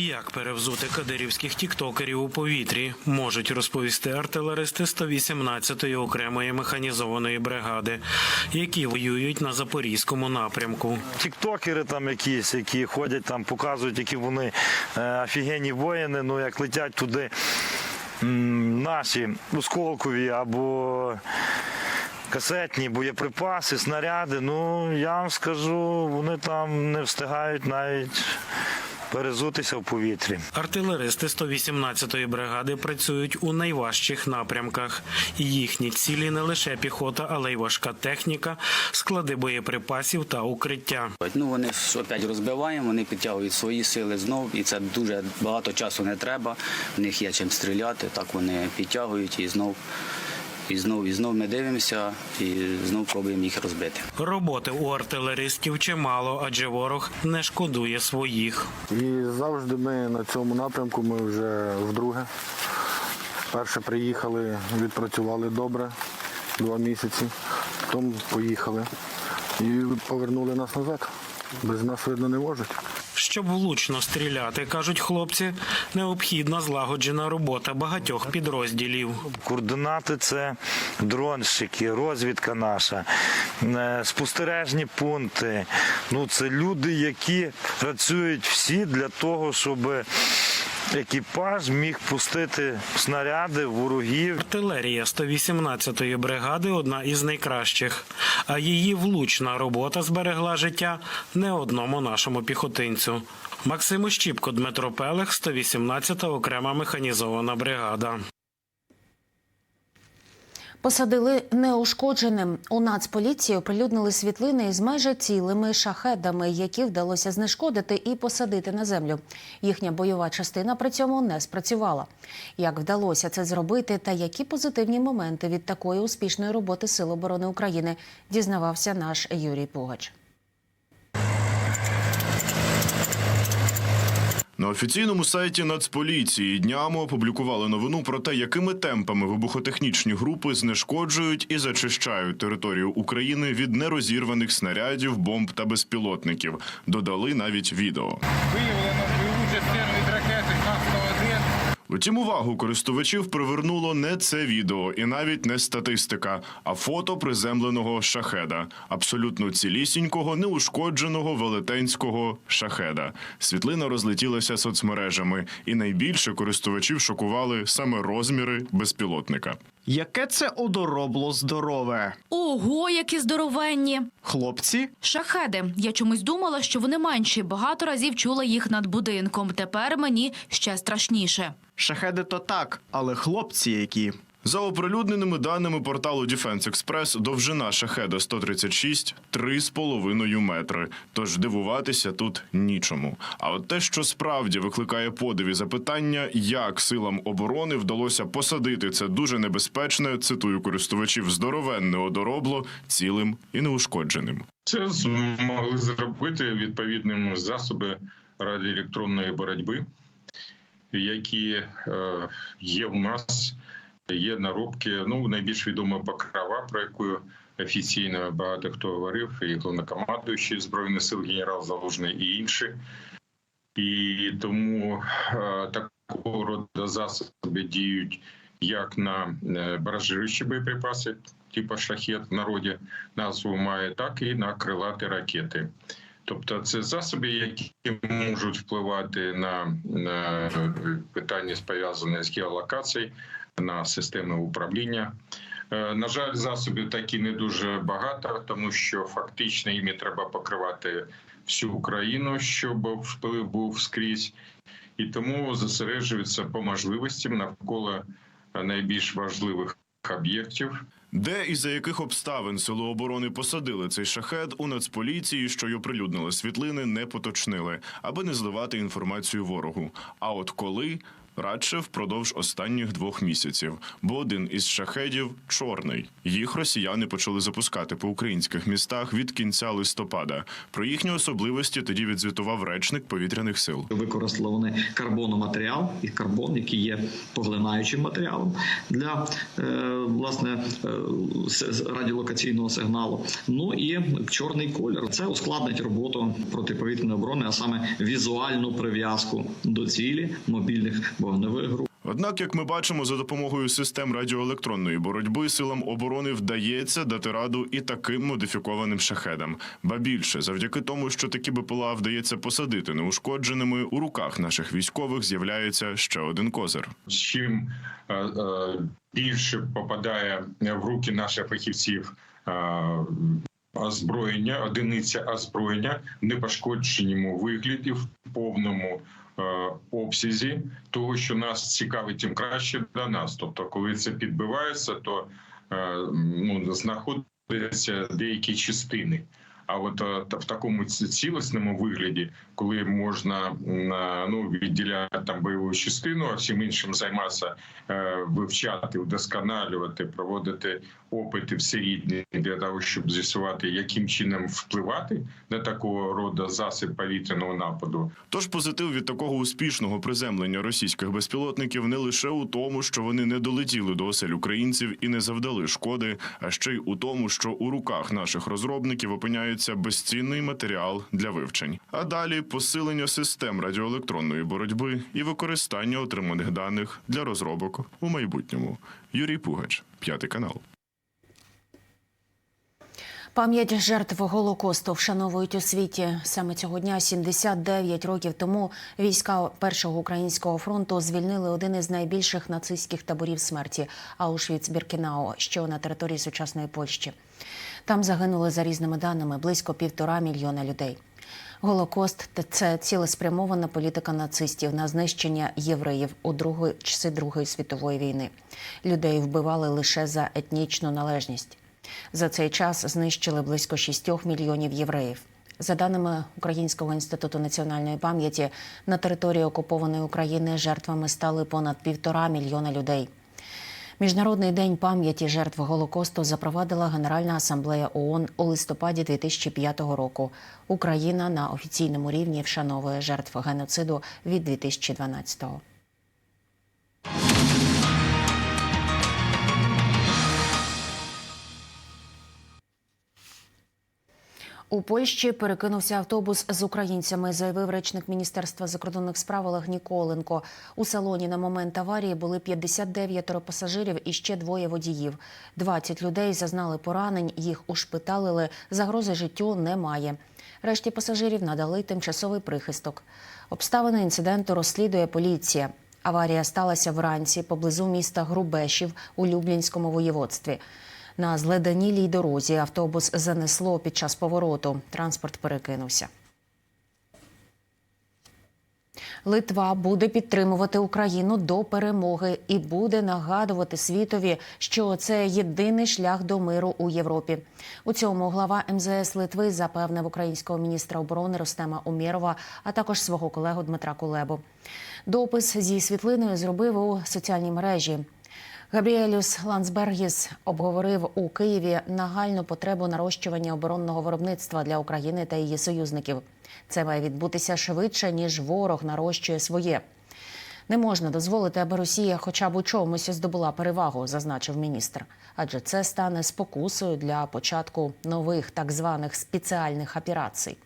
Як перевзути кадирівських тіктокерів у повітрі, можуть розповісти артилеристи 118-ї окремої механізованої бригади, які воюють на запорізькому напрямку. Тіктокери там якісь, які ходять там, показують, які вони е, офігенні воїни. Ну як летять туди наші осколкові або касетні боєприпаси, снаряди. Ну я вам скажу, вони там не встигають навіть перезутися в повітрі. Артилеристи 118-ї бригади працюють у найважчих напрямках. Їхні цілі не лише піхота, але й важка техніка, склади боєприпасів та укриття. Ну вони ж опять розбиваємо, вони підтягують свої сили знов, і це дуже багато часу не треба. В них є чим стріляти, так вони підтягують і знов, і знов, і знов ми дивимося, і знов пробуємо їх розбити. Роботи у артилеристів чимало, адже ворог не шкодує своїх. І завжди ми на цьому напрямку ми вже вдруге. Перше приїхали, відпрацювали добре два місяці, потім поїхали і повернули нас назад. Без нас видно не можуть. Щоб влучно стріляти, кажуть хлопці, необхідна злагоджена робота багатьох підрозділів. Координати це дронщики, розвідка наша, е, спостережні пункти. Ну це люди, які працюють всі для того, щоб екіпаж міг пустити снаряди ворогів. Артилерія 118-ї бригади одна із найкращих, а її влучна робота зберегла життя не одному нашому піхотинцю. Максим Ощіпко, Дмитро Пелех, 118-та окрема механізована бригада. Посадили неушкодженим. У Нацполіції оприлюднили світлини із майже цілими шахедами, які вдалося знешкодити і посадити на землю. Їхня бойова частина при цьому не спрацювала. Як вдалося це зробити, та які позитивні моменти від такої успішної роботи Сил оборони України дізнавався наш Юрій Пугач. На офіційному сайті Нацполіції днями опублікували новину про те, якими темпами вибухотехнічні групи знешкоджують і зачищають територію України від нерозірваних снарядів, бомб та безпілотників. Додали навіть відео. Виявлено від ракети Х-101 Втім, увагу користувачів привернуло не це відео і навіть не статистика, а фото приземленого шахеда, абсолютно цілісінького, неушкодженого велетенського шахеда. Світлина розлетілася соцмережами, і найбільше користувачів шокували саме розміри безпілотника. Яке це одоробло здорове? Ого, які здоровенні! Хлопці, Шахеди. Я чомусь думала, що вони менші. Багато разів чула їх над будинком. Тепер мені ще страшніше. шахеди то так, але хлопці які. За оприлюдненими даними порталу Defense Express, довжина шахеда 136 – 3,5 метри. Тож дивуватися тут нічому. А от те, що справді викликає подив і запитання, як силам оборони вдалося посадити це дуже небезпечне, цитую користувачів, здоровенне одоробло цілим і неушкодженим. Це змогли зробити відповідним засоби радіоелектронної боротьби, які е, є у нас. Є наробки. Ну найбільш відома покрова, про яку офіційно багато хто говорив, і головнокомандуючий збройних сил генерал Залужний і інші. І тому е, такого роду засоби діють як на е, баражируючі боєприпаси, типу шахет в народі назву має, так і на крилаті ракети. Тобто це засоби, які можуть впливати на, на питання пов'язані з геолокацією, на системи управління. Е, На жаль, засобів такі не дуже багато, тому що фактично їми треба покривати всю Україну, щоб вплив був скрізь, і тому зосереджуються по можливостям навколо найбільш важливих об'єктів. Де і за яких обставин сили оборони посадили цей шахет у Нацполіції, що й оприлюднили світлини, не поточнили, аби не зливати інформацію ворогу. А от коли радше впродовж останніх двох місяців, бо один із шахедів чорний. Їх росіяни почали запускати по українських містах від кінця листопада. Про їхні особливості тоді відзвітував речник повітряних сил. Використали вони карбономатеріал і карбон, який є поглинаючим матеріалом для е, власне е, радіолокаційного сигналу. Ну і чорний колір це ускладнить роботу протиповітряної оборони, а саме візуальну прив'язку до цілі мобільних вогневих груп. Однак, як ми бачимо, за допомогою систем радіоелектронної боротьби силам оборони вдається дати раду і таким модифікованим шахедам. Ба більше, завдяки тому, що такі БПЛА вдається посадити неушкодженими, у руках наших військових з'являється ще один козир. Чим е, е, більше попадає в руки наших фахівців е, озброєння, одиниця озброєння в непошкодженому вигляді, в повному е, обсязі того, що нас цікавить, тим краще для нас. Тобто, коли це підбивається, то е, ну, знаходяться деякі частини. А от е, в такому ці- цілісному вигляді, коли можна е, ну відділяти там бойову частину, а всім іншим займатися, е, вивчати, удосконалювати, проводити опити всерідні для того, щоб з'ясувати, яким чином впливати на такого роду засіб повітряного нападу. Тож позитив від такого успішного приземлення російських безпілотників не лише у тому, що вони не долетіли до осель українців і не завдали шкоди, а ще й у тому, що у руках наших розробників опиняється безцінний матеріал для вивчень. А далі посилення систем радіоелектронної боротьби і використання отриманих даних для розробок у майбутньому. Юрій Пугач, п'ятий канал. Пам'ять жертв Голокосту вшановують у світі. Саме цього дня, 79 років тому, війська Першого українського фронту звільнили один із найбільших нацистських таборів смерті Аушвіц-Біркінау, що на території сучасної Польщі. Там загинули за різними даними близько півтора мільйона людей. Голокост це цілеспрямована політика нацистів на знищення євреїв у другої часи Другої світової війни. Людей вбивали лише за етнічну належність. За цей час знищили близько 6 мільйонів євреїв. За даними Українського інституту національної пам'яті, на території окупованої України жертвами стали понад півтора мільйона людей. Міжнародний день пам'яті жертв Голокосту запровадила Генеральна асамблея ООН у листопаді 2005 року. Україна на офіційному рівні вшановує жертв геноциду від 2012-го. У Польщі перекинувся автобус з українцями, заявив речник Міністерства закордонних справ Олег Ніколенко. У салоні на момент аварії були 59 пасажирів і ще двоє водіїв. 20 людей зазнали поранень, їх ушпиталили. Загрози життю немає. Решті пасажирів надали тимчасовий прихисток. Обставини інциденту розслідує поліція. Аварія сталася вранці поблизу міста Грубешів у Люблінському воєводстві. На зледанілій дорозі автобус занесло під час повороту. Транспорт перекинувся. Литва буде підтримувати Україну до перемоги і буде нагадувати світові, що це єдиний шлях до миру у Європі. У цьому глава МЗС Литви запевнив українського міністра оборони Ростема Умєрова, а також свого колегу Дмитра Кулебу. Допис зі світлиною зробив у соціальній мережі. Габріелюс Лансбергіс обговорив у Києві нагальну потребу нарощування оборонного виробництва для України та її союзників. Це має відбутися швидше, ніж ворог нарощує своє. Не можна дозволити, аби Росія хоча б у чомусь здобула перевагу, зазначив міністр. Адже це стане спокусою для початку нових так званих спеціальних операцій.